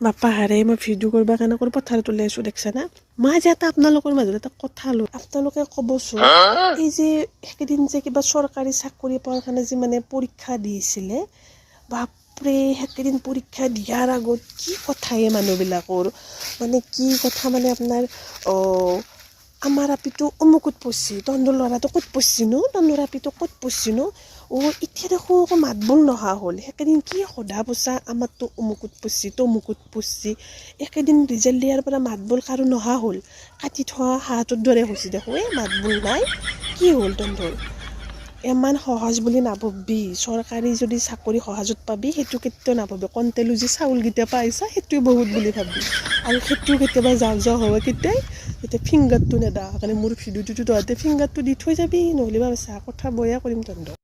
বাপ্পা হাৰে মই ভিডিঅ' কৰিব কাৰণে কৰি পথাৰত ওলাই আছোঁ দেখছা না? মই আজি এটা আপোনালোকৰ মাজত এটা কথা লো আপোনালোকে ক'বচোন এই যে সেইকেইদিন যে কিবা চৰকাৰী চাকৰি পোৱাৰ কাৰণে যে মানে পৰীক্ষা দিছিলে বাপৰে সেইকেইদিন পৰীক্ষা দিয়াৰ আগত কি কথায়ে মানুহবিলাকৰ? মানে কি কথা মানে আপোনাৰ আমাৰ আপিটো অমুকত পঢ়ছি তহঁতৰ ল'ৰাটো ক'ত পঢ়ছি নো? তহঁতৰ আপিটো ক'ত পঢ়ছি নো? অ' এতিয়া দেখোন আকৌ মাত বোল নহা হ'ল। সেইকেইদিন কি সোধা পোছা, আমাৰতো অমুকত পঢ়ছি তমুকত পঢ়ছি একেদিন ৰিজাল্ট দিয়াৰ পৰা মাত বোল কাৰো নহা হ'ল। কাটি থোৱা হাঁহটোৰ দৰে হৈছে দেখোন। এই মাত বোল নাই। কি হ'ল তহঁতৰ ইমান সহজ বুলি নাভাববি চৰকাৰী যদি চাকৰি সহজত পাবি, সেইটো কেতিয়াও নাভাবি। কণ্টেলো যি চাউলকেইটা পাইছা, সেইটোৱে বহুত বুলি ভাবি। আৰু সেইটো কেতিয়াবা যাওঁ যাওঁ হ'ব কেতিয়াই। তেতিয়া ফিংগাৰটো নেদা কাৰণে মোৰ ভিডিঅ'টোতো তহঁতে ফিংগাৰটো দি থৈ যাবি, নহ'লে বা চা কথা বয়া কৰিম তহঁতক